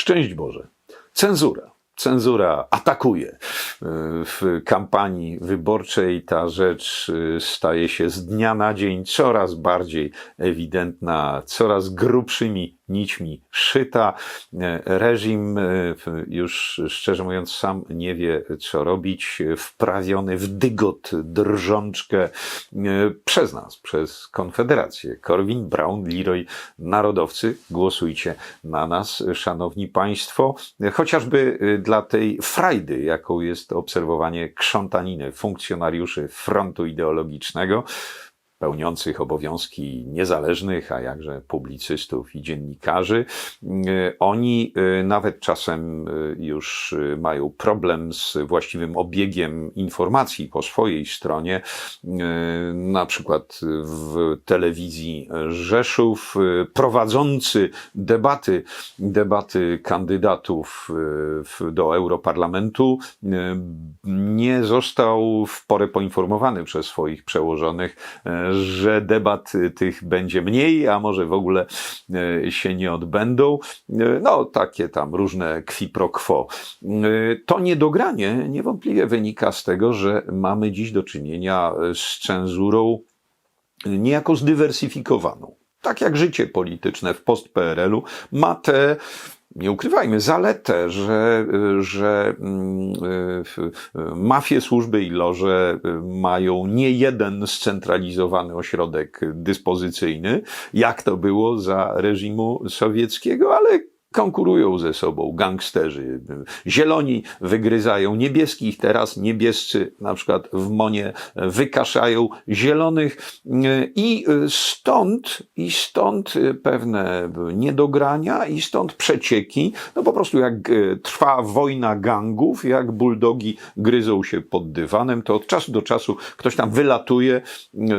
Szczęść Boże. Cenzura. Cenzura atakuje. W kampanii wyborczej ta rzecz y, staje się z dnia na dzień coraz bardziej ewidentna, coraz grubszymi nićmi szyta. Reżim y, już szczerze mówiąc sam nie wie, co robić. Wprawiony w dygot, drżączkę y, przez nas, przez Konfederację. Korwin, Brown, Leroy, narodowcy, głosujcie na nas, szanowni państwo. Chociażby dla tej frajdy, jaką jest obserwowanie krzątaniny funkcjonariuszy frontu ideologicznego, pełniących obowiązki niezależnych, a jakże publicystów i dziennikarzy. Oni nawet czasem już mają problem z właściwym obiegiem informacji po swojej stronie. Na przykład w telewizji Rzeszów prowadzący debaty, debaty kandydatów do Europarlamentu nie został w porę poinformowany przez swoich przełożonych, że debat tych będzie mniej, a może w ogóle e, się nie odbędą. E, no, takie tam różne qui pro quo. To niedogranie niewątpliwie wynika z tego, że mamy dziś do czynienia z cenzurą niejako zdywersyfikowaną. Tak jak życie polityczne w post-PRL-u ma te nie ukrywajmy, zaletę, że, że mm, mafie, służby i loże mają nie jeden scentralizowany ośrodek dyspozycyjny, jak to było za reżimu sowieckiego, ale konkurują ze sobą gangsterzy. Zieloni wygryzają niebieskich, teraz niebiescy na przykład w Monie wykaszają zielonych i stąd, i stąd pewne niedogrania i stąd przecieki. No po prostu jak trwa wojna gangów, jak buldogi gryzą się pod dywanem, to od czasu do czasu ktoś tam wylatuje,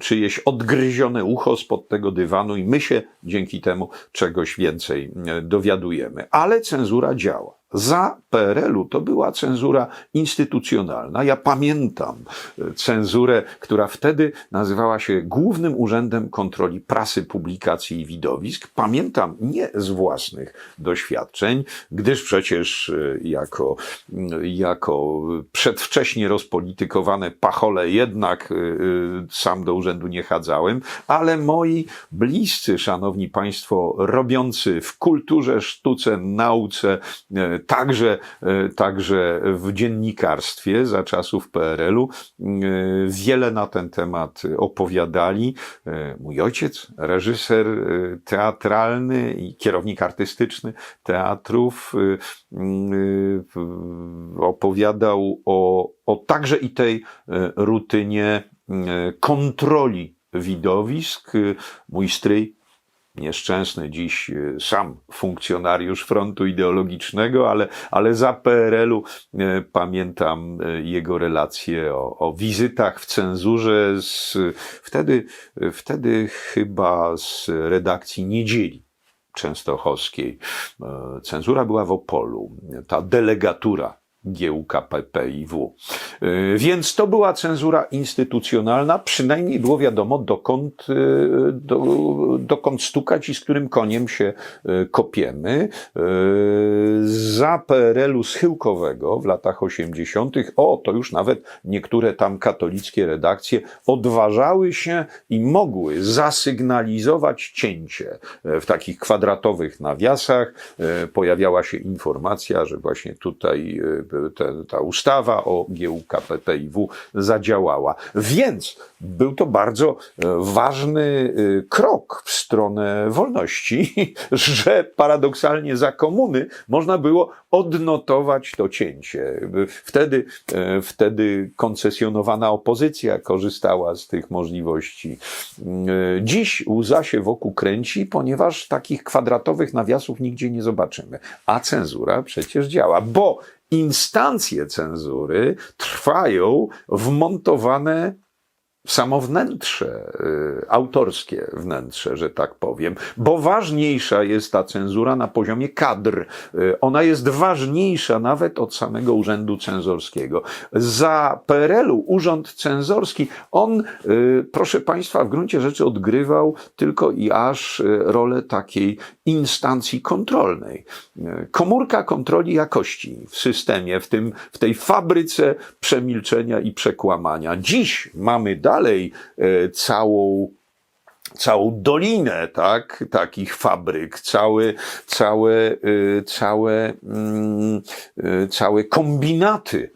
czyjeś odgryzione ucho spod tego dywanu i my się dzięki temu czegoś więcej dowiadujemy ale cenzura działa. Za PRL-u to była cenzura instytucjonalna. Ja pamiętam e, cenzurę, która wtedy nazywała się Głównym Urzędem Kontroli Prasy, Publikacji i Widowisk. Pamiętam nie z własnych doświadczeń, gdyż przecież e, jako, jako przedwcześnie rozpolitykowane pachole jednak e, sam do urzędu nie chadzałem, ale moi bliscy, szanowni państwo, robiący w kulturze, sztuce, nauce, także, e, także w dziennikarstwie za czasów PRL-u e, wiele na ten temat opowiadali. E, mój ojciec, reżyser teatralny i kierownik artystyczny teatrów, opowiadał o, o także i tej rutynie kontroli widowisk. Mój stryj nieszczęsny dziś e, sam funkcjonariusz frontu ideologicznego, ale, ale za PRL-u e, pamiętam e, jego relacje o, o wizytach w cenzurze z, wtedy, wtedy chyba z redakcji Niedzieli. Częstochowskiej. Cenzura była w Opolu. Ta delegatura GUKPPIW. Y, więc to była cenzura instytucjonalna, przynajmniej było wiadomo, dokąd, y, do, dokąd stukać i z którym koniem się y, kopiemy. Za PRL-u schyłkowego w latach 80., o, to już nawet niektóre tam katolickie redakcje odważały się i mogły zasygnalizować cięcie w takich kwadratowych nawiasach. Pojawiała się informacja, że właśnie tutaj ta ustawa o GUKPPIW zadziałała. Więc był to bardzo e, ważny e, krok w stronę wolności, że paradoksalnie za komuny można było odnotować to cięcie. Wtedy, e, wtedy koncesjonowana opozycja korzystała z tych możliwości. Dziś łza się wokół kręci, ponieważ takich kwadratowych nawiasów nigdzie nie zobaczymy. A cenzura przecież działa, bo instancje cenzury trwają wmontowane samo wnętrze, y, autorskie wnętrze, że tak powiem, bo ważniejsza jest ta cenzura na poziomie kadr. Y, Ona jest ważniejsza nawet od samego urzędu cenzorskiego. Za PRL-u urząd cenzorski, on, y, proszę Państwa, w gruncie rzeczy odgrywał tylko i aż rolę takiej instancji kontrolnej. Komórka kontroli jakości w systemie, w, tym, w tej fabryce przemilczenia i przekłamania. Dziś mamy dalej e, całą całą dolinę, tak, takich fabryk, całe, całe, y, całe, mm, y, całe kombinaty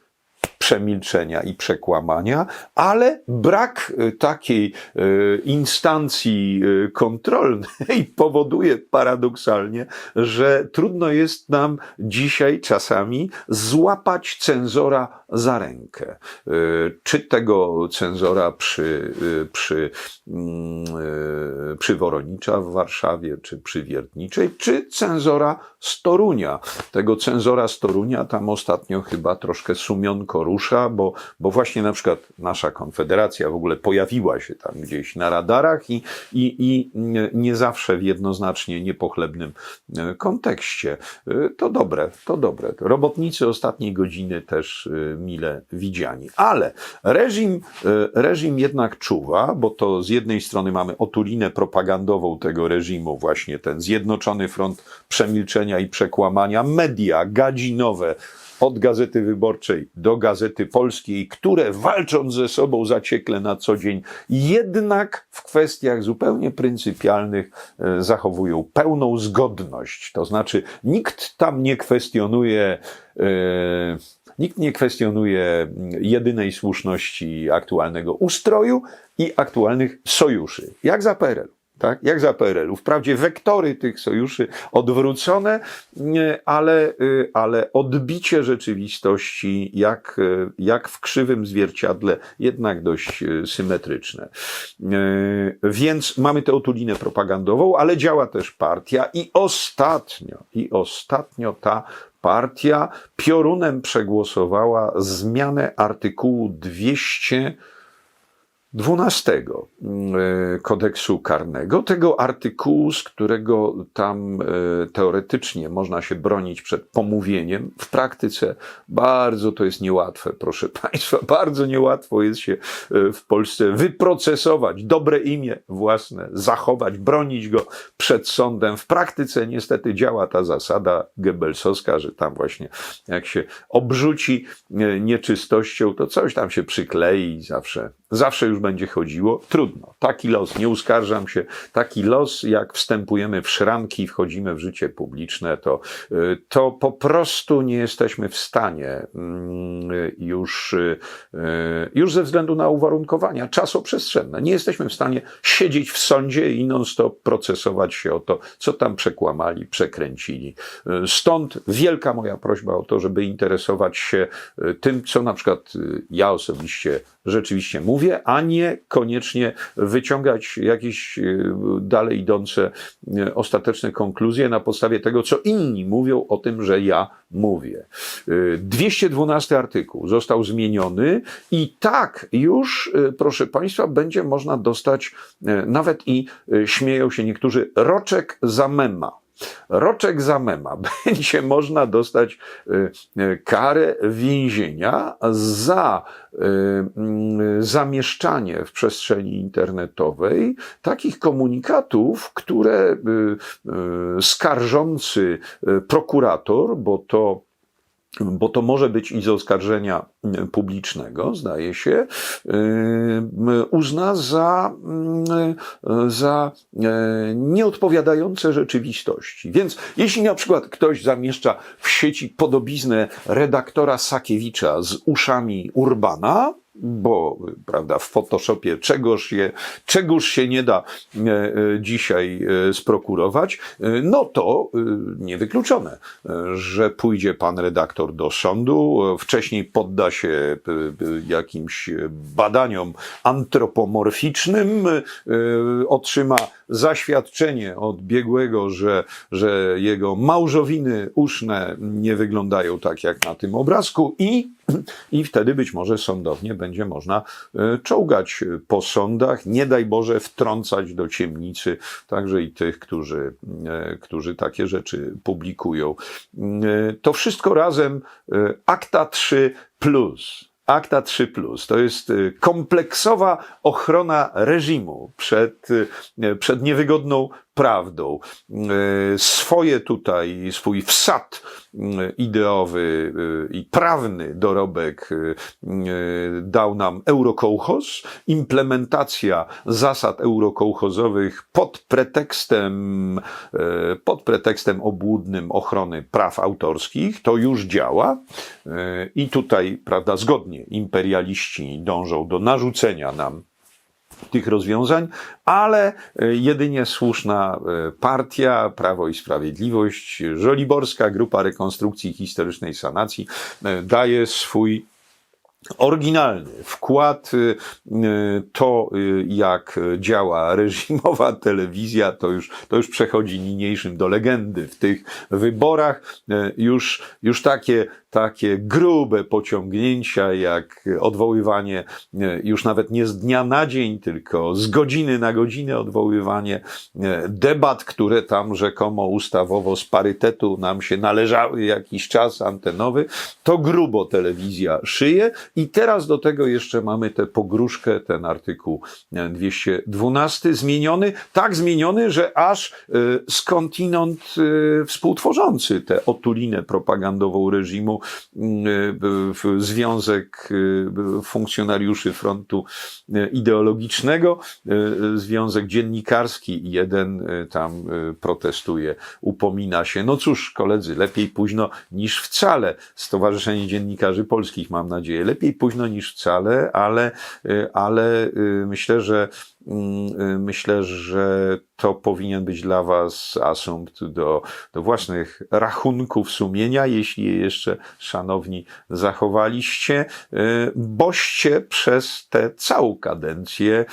przemilczenia i przekłamania, ale brak y, takiej y, instancji y, kontrolnej powoduje paradoksalnie, że trudno jest nam dzisiaj czasami złapać cenzora za rękę. Czy tego cenzora przy, przy, mm, przy Woronicza w Warszawie, czy przy Wiertniczej, czy cenzora z Torunia. Tego cenzora z Torunia tam ostatnio chyba troszkę sumionko rusza, bo, bo właśnie na przykład nasza konfederacja w ogóle pojawiła się tam gdzieś na radarach i, i, i nie- zawsze w jednoznacznie niepochlebnym e, kontekście. E, To dobre, to dobre. Robotnicy ostatniej godziny też e, mile widziani. Ale reżim, reżim jednak czuwa, bo to z jednej strony mamy otulinę propagandową tego reżimu, właśnie ten Zjednoczony Front Przemilczenia i Przekłamania, media gadzinowe, od Gazety Wyborczej do Gazety Polskiej, które walcząc ze sobą zaciekle na co dzień, jednak w kwestiach zupełnie pryncypialnych e, zachowują pełną zgodność. To znaczy, nikt tam nie kwestionuje. e, Nikt nie kwestionuje jedynej słuszności aktualnego ustroju i aktualnych sojuszy. Jak za PRL. Tak, jak za PRL-u. Wprawdzie wektory tych sojuszy odwrócone, ale, y, ale odbicie rzeczywistości, jak, y, jak w krzywym zwierciadle, jednak dość y, symetryczne. Więc mamy tę otulinę propagandową, ale działa też partia i ostatnio, i ostatnio ta partia piorunem przegłosowała zmianę artykułu 200 12 e, kodeksu karnego, tego artykułu, z którego tam e, teoretycznie można się bronić przed pomówieniem, w praktyce bardzo to jest niełatwe, proszę Państwa, bardzo niełatwo jest się e, w Polsce wyprocesować dobre imię własne, zachować, bronić go przed sądem. W praktyce niestety działa ta zasada Goebbelsowska, że tam właśnie jak się obrzuci nieczystością, to coś tam się przyklei zawsze, zawsze już będzie chodziło. Trudno. Taki los, nie uskarżam się. Taki los, jak wstępujemy w szranki i wchodzimy w życie publiczne, to, y, to po prostu nie jesteśmy w stanie mm, już, y, y, już ze względu na uwarunkowania czasoprzestrzenne, nie jesteśmy w stanie siedzieć w sądzie i non-stop procesować się o to, co tam przekłamali, przekręcili. Stąd wielka moja prośba o to, żeby interesować się tym, co na przykład ja osobiście rzeczywiście mówię, a nie koniecznie wyciągać jakieś y, dalej idące y, ostateczne konkluzje na podstawie tego, co inni mówią o tym, że ja mówię. Y, 212 artykuł został zmieniony i tak już, y, proszę Państwa, będzie można dostać y, nawet i y, śmieją się niektórzy roczek za mema. Roczek za mema. Będzie można dostać y, y, karę więzienia za y, mm, zamieszczanie w przestrzeni internetowej takich komunikatów, które skarżący prokurator, bo to bo to może być i z oskarżenia y, publicznego, zdaje się, y, uzna za, y, za e, nieodpowiadające rzeczywistości. Więc jeśli na przykład ktoś zamieszcza w sieci podobiznę redaktora Sakiewicza z uszami Urbana, bo prawda, w Photoshopie czegoż się, czegoż się nie da e, e, dzisiaj e, sprokurować, no to niewykluczone, że pójdzie pan redaktor do sądu, wcześniej podda się jakimś badaniom antropomorficznym, otrzyma zaświadczenie od biegłego, że, że jego małżowiny uszne nie wyglądają tak jak na tym obrazku i, i wtedy być może sądownie będzie można e, czołgać po sądach, nie daj Boże wtrącać do ciemnicy także i tych, którzy, e, którzy takie rzeczy publikują. E, To wszystko razem akta 3 plus. Akta 3, to jest y, kompleksowa ochrona reżimu przed, y, przed niewygodną prawdą. Y, Swoje tutaj, swój wsad y, ideowy y, i prawny dorobek dał nam Eurokołchoz, implementacja zasad eurokołchozowych pod pretekstem, pod pretekstem obłudnym ochrony praw autorskich. To już działa i tutaj, prawda, zgodnie imperialiści dążą do narzucenia nam tych rozwiązań, ale e, jedynie słuszna e, partia, Prawo i Sprawiedliwość, Żoliborska Grupa Rekonstrukcji Historycznej Sanacji e, daje swój oryginalny wkład. To, jak działa reżimowa telewizja, to już, to już przechodzi niniejszym do legendy. W tych wyborach już, już takie, takie grube pociągnięcia, jak odwoływanie y, już nawet nie z dnia na dzień, tylko z godziny na godzinę odwoływanie y, debat, które tam rzekomo ustawowo z parytetu nam się należały jakiś czas antenowy, to grubo telewizja szyje. I teraz do tego jeszcze mamy tę pogróżkę, ten artykuł e, 212 zmieniony, tak zmieniony, że aż e, skądinąd e, współtworzący tę otulinę propagandową reżimu, e, Związek e, Funkcjonariuszy Frontu Ideologicznego, Związek Dziennikarski jeden tam protestuje, upomina się. No cóż, koledzy, lepiej późno niż wcale. Stowarzyszenie Dziennikarzy Polskich, mam nadzieję, lepiej późno niż wcale, ale, y, ale y, myślę, że y, myślę, że to powinien być dla Was asumpt do, do własnych rachunków sumienia, jeśli je jeszcze, szanowni, zachowaliście, y, boście przez tę całą kadencję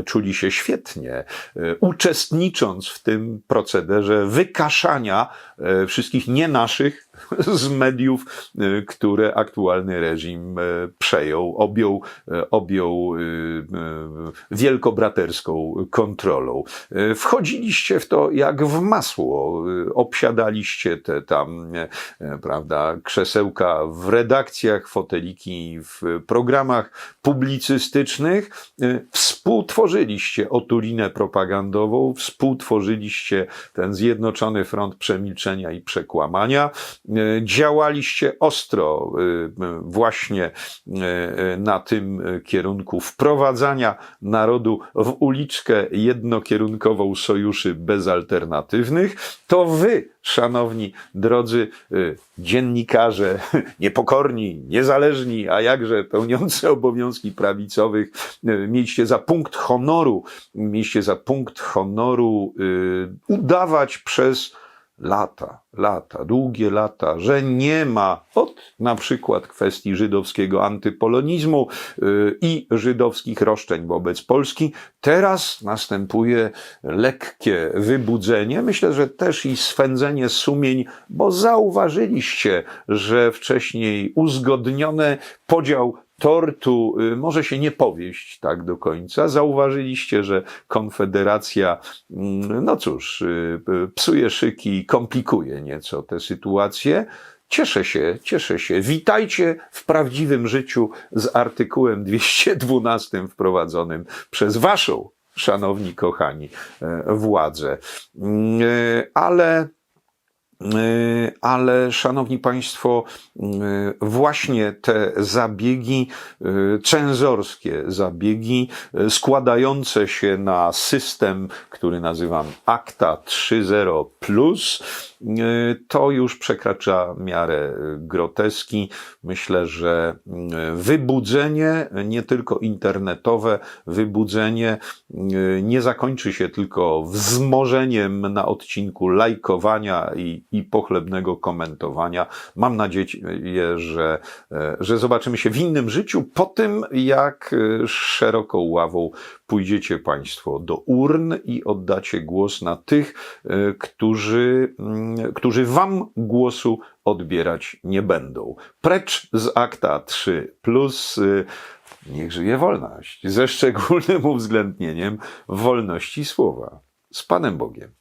y, czuli się świetnie, y, uczestnicząc w tym procederze wykaszania y, wszystkich nie naszych z mediów, y, które aktualny reżim y, przejął, objął, y, objął wielkobraterską kontrolą. Wchodziliście w to jak w masło, obsiadaliście te tam, prawda, krzesełka w redakcjach, foteliki w programach publicystycznych, współtworzyliście otulinę propagandową, współtworzyliście ten Zjednoczony Front Przemilczenia i Przekłamania, działaliście ostro y, właśnie y, na tym kierunku wprowadzania narodu w uliczkę jednokierunkową sojuszy bezalternatywnych, to wy, szanowni drodzy dziennikarze, niepokorni, niezależni, a jakże pełniący obowiązki prawicowych, mieliście za punkt honoru, mieliście za punkt honoru udawać przez lata, lata, długie lata, że nie ma od na przykład kwestii żydowskiego antypolonizmu y, i żydowskich roszczeń wobec Polski. Teraz następuje lekkie wybudzenie, myślę, że też i swędzenie sumień, bo zauważyliście, że wcześniej uzgodniony podział tortu y, może się nie powieść tak do końca. Zauważyliście, że Konfederacja, mm, no cóż, y, psuje szyki i komplikuje nieco tę sytuację. Cieszę się, cieszę się. Witajcie w prawdziwym życiu z artykułem 212 wprowadzonym przez Waszą, szanowni kochani, e, władzę. Mm, e, Ale ale szanowni państwo, yy, właśnie te zabiegi, yy, cenzorskie zabiegi, składające się na system, który nazywam Akta 3.0 plus, yy, to już przekracza miarę yy, groteski. Myślę, że yy, wybudzenie, nie tylko internetowe, wybudzenie nie zakończy się tylko wzmożeniem na odcinku lajkowania i i pochlebnego komentowania. Mam nadzieję, że, że zobaczymy się w innym życiu po tym, jak szeroką ławą pójdziecie Państwo do urn i oddacie głos na tych, e, którzy, mm, którzy Wam głosu odbierać nie będą. Precz z akta 3 plus. e, Niech żyje wolność, ze szczególnym uwzględnieniem wolności słowa. Z Panem Bogiem.